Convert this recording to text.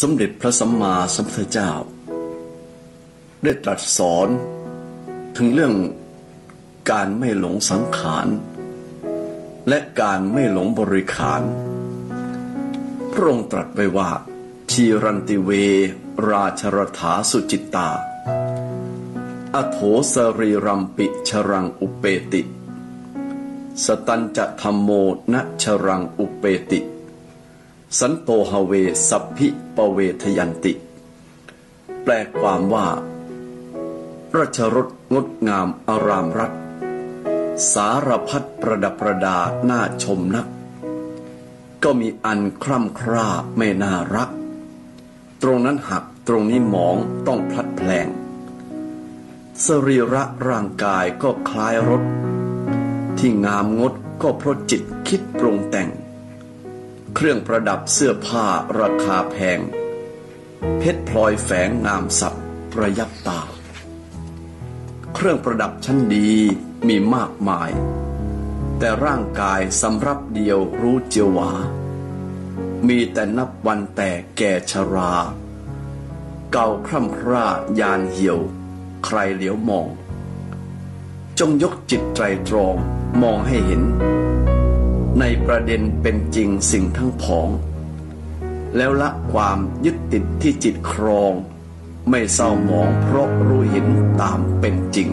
สมเด็จพระสัมมาสัมพุทธเจ้า ได้ตรัสสอนถึงเรื่องการไม่หลงสังขาร และการไม่หลงบริขาร พระองค์ตรัสไว้ว่า ชีรันติเว ราชรถาสุจิตตา อโถสรีรัมปิชรังอุเปติ สตันจะธรรมโมนชรังอุเปติ สันโตหเวสัพพิปเวทยันติ แปลความว่า ราชรถงดงามอารามรัตสารพัดประดับประดาหน้าชมนัก ก็มีอันคร่ำคร่าไม่น่ารัก ตรงนั้นหักตรงนี้หมองต้องพลัดแผลง สรีระร่างกายก็คล้ายรถ ที่งามงดก็เพราะจิตคิดปรุงแต่ง เครื่องประดับเสื้อผ้าราคาแพง เพชรพลอยแฝงงามสับประยับตา เครื่องประดับชั้นดีมีมากมาย แต่ร่างกายสำรับเดียวรู้เจียววา มีแต่นับวันแต่แก่ชรา เก่าคร่ำคร่ายานเหี่ยว ใครเหลียวมอง จงยกจิตไตรตรองมองให้เห็น ในประเด็นเป็นจริงสิ่งทั้งผอง แล้วละความยึดติดที่จิตครอง ไม่เศร้าหมองเพราะรู้เห็นตามเป็นจริง